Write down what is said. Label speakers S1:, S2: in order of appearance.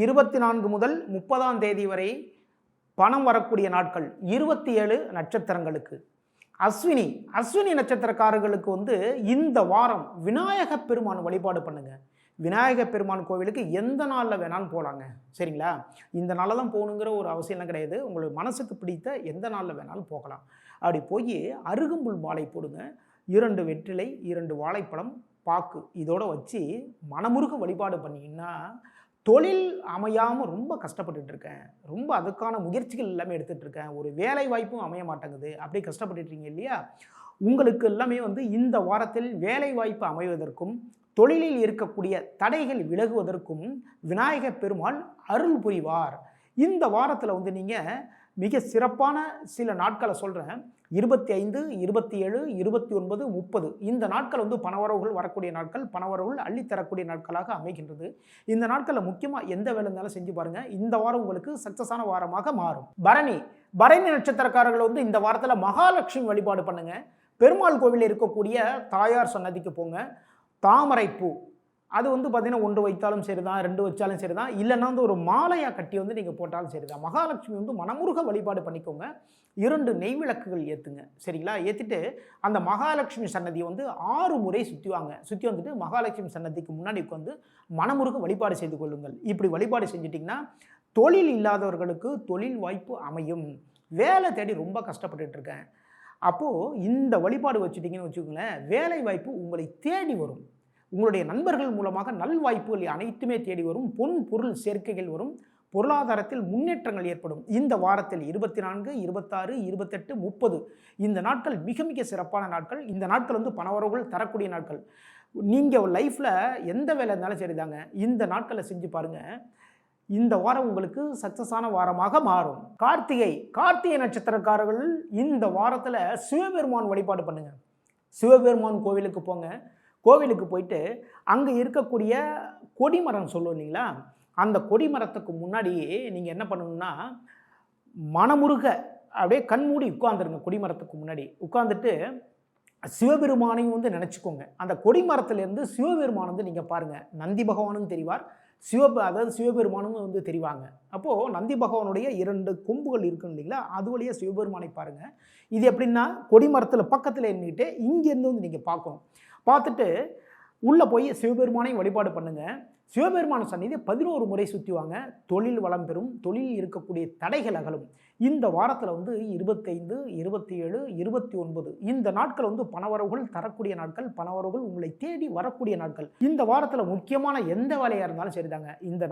S1: இருபத்தி நான்கு முதல் முப்பதாம் தேதி வரை பணம் வரக்கூடிய நாட்கள் இருபத்தி ஏழு நட்சத்திரங்களுக்கு. அஸ்வினி அஸ்வினி நட்சத்திரக்காரர்களுக்கு வந்து இந்த வாரம் விநாயக பெருமான் வழிபாடு பண்ணுங்க. விநாயக பெருமான் கோவிலுக்கு எந்த நாளில் வேணாலும் போகலாங்க சரிங்களா? இந்த நாளில் தான் போகணுங்கிற ஒரு அவசியம்லாம் கிடையாது. உங்களுக்கு மனசுக்கு பிடித்த எந்த நாளில் வேணாலும் போகலாம். அப்படி போய் அருகம்புல் வாழை போடுங்க. இரண்டு வெற்றிலை இரண்டு வாழைப்பழம் பாக்கு. இதோடு வச்சு மனமுருக வழிபாடு பண்ணிங்கன்னா தொழில் அமையாமல் ரொம்ப கஷ்டப்பட்டுட்டு இருக்கேன் ரொம்ப அதுக்கான முயற்சிகள் எல்லாமே எடுத்துகிட்டு இருக்கேன் ஒரு வேலை வாய்ப்பும் அமைய மாட்டேங்குது அப்படி கஷ்டப்பட்டுட்டு இருக்கீங்க இல்லையா? உங்களுக்கு எல்லாமே வந்து இந்த வாரத்தில் வேலை வாய்ப்பு அமைவதற்கும் தொழிலில் இருக்கக்கூடிய தடைகள் விலகுவதற்கும் விநாயகப் பெருமாள் அருள் புரிவார். இந்த வாரத்தில் வந்து நீங்கள் மிக சிறப்பான சில நாட்களை சொல்கிறேன் இருபத்தி ஐந்து இருபத்தி ஏழு இருபத்தி ஒன்பது முப்பது. இந்த நாட்கள் வந்து பணவரவுகள் வரக்கூடிய நாட்கள் பணவரவுகள் அள்ளித்தரக்கூடிய நாட்களாக அமைகின்றது. இந்த நாட்களில் முக்கியமாக எந்த வேலை இருந்தாலும் செஞ்சு பாருங்கள் இந்த வாரம் உங்களுக்கு சக்ஸஸான வாரமாக மாறும். பரணி. பரணி நட்சத்திரக்காரர்கள் வந்து இந்த வாரத்தில் மகாலட்சுமி வழிபாடு பண்ணுங்கள் பெருமாள் கோவிலில் இருக்கக்கூடிய தாயார் சன்னதிக்கு போங்க. தாமரைப்பூ. அது வந்து பார்த்தீங்கன்னா ஒன்று வைத்தாலும் சரி தான் ரெண்டு வச்சாலும் சரிதான். இல்லைன்னா வந்து ஒரு மாலையாக கட்டி வந்து நீங்கள் போட்டாலும் சரி தான் மகாலட்சுமி வந்து மனமுருக வழிபாடு பண்ணிக்கோங்க. இரண்டு நெய் விளக்குகள் ஏற்றுங்க சரிங்களா? ஏற்றிட்டு அந்த மகாலட்சுமி சன்னதியை வந்து ஆறு முறை சுற்றிவாங்க சுற்றி வந்துட்டு மகாலட்சுமி சன்னதிக்கு முன்னாடி உட்காந்து மனமுருக வழிபாடு செய்து கொள்ளுங்கள். இப்படி வழிபாடு செஞ்சிட்டிங்கன்னா தொழில் இல்லாதவர்களுக்கு தொழில் வாய்ப்பு அமையும். வேலை தேடி ரொம்ப கஷ்டப்பட்டுட்டு இருக்கேன். அப்போது இந்த வழிபாடு வச்சுட்டிங்கன்னு வச்சுக்கோங்களேன் வேலை வாய்ப்பு உங்களை தேடி வரும். உங்களுடைய நண்பர்கள் மூலமாக நல்வாய்ப்புகள் அனைத்துமே தேடி வரும் பொன் பொருள் சேர்க்கைகள் வரும் பொருளாதாரத்தில் முன்னேற்றங்கள் ஏற்படும். இந்த வாரத்தில் இருபத்தி நான்கு இருபத்தாறு இருபத்தெட்டு முப்பது இந்த நாட்கள் மிக மிக சிறப்பான நாட்கள். இந்த நாட்கள் வந்து பணவரவுகள் தரக்கூடிய நாட்கள். நீங்கள் லைஃப்பில் எந்த வேலை இருந்தாலும் சரிதாங்க. இந்த நாட்களை செஞ்சு பாருங்கள் இந்த வாரம் உங்களுக்கு சக்ஸஸான வாரமாக மாறும். கார்த்திகை கார்த்திகை நட்சத்திரக்காரர்கள் இந்த வாரத்தில் சிவபெருமான் வழிபாடு பண்ணுங்கள் சிவபெருமான் கோவிலுக்கு போங்க. கோவிலுக்கு போயிட்டு அங்கே இருக்கக்கூடிய கொடிமரம் சொல்லுவோம் இல்லைங்களா? அந்த கொடிமரத்துக்கு முன்னாடி நீங்கள் என்ன பண்ணணும்னா மனமுருக அப்படியே கண்மூடி உட்காந்துருங்க கொடிமரத்துக்கு முன்னாடி. உட்காந்துட்டு சிவபெருமானையும் வந்து நினச்சிக்கோங்க. அந்த கொடிமரத்துலேருந்து சிவபெருமான் வந்து நீங்கள் பாருங்கள் நந்தி பகவானும் தெரிவார் சிவப அதாவது சிவபெருமானும் வந்து தெரிவாங்க. அப்போது நந்தி பகவானுடைய இரண்டு கொம்புகள் இருக்கும் இல்லைங்களா? அது வழியாக சிவபெருமானை பாருங்கள் இது எப்படின்னா கொடிமரத்தில் பக்கத்தில் நின்றுட்டு இங்கேருந்து வந்து நீங்கள் பார்க்கணும். பார்த்துட்டு உள்ளே போய் சிவபெருமானை வழிபாடு பண்ணுங்கள் சிவபெருமான சந்நிதி பதினோரு முறை சுற்றிவாங்க தொழில் வளம் பெறும். தொழில் இருக்கக்கூடிய தடைகள் அகலும். இந்த வாரத்தில் வந்து இருபத்தைந்து இருபத்தி ஏழு இருபத்தி ஒன்பது இந்த நாட்கள் வந்து பணவரவுகள் தரக்கூடிய நாட்கள். பணவரவுகள் உங்களை தேடி வரக்கூடிய நாட்கள். இந்த வாரத்தில் முக்கியமான எந்த வேலையாக இருந்தாலும் சரிதாங்க. இந்த நாள்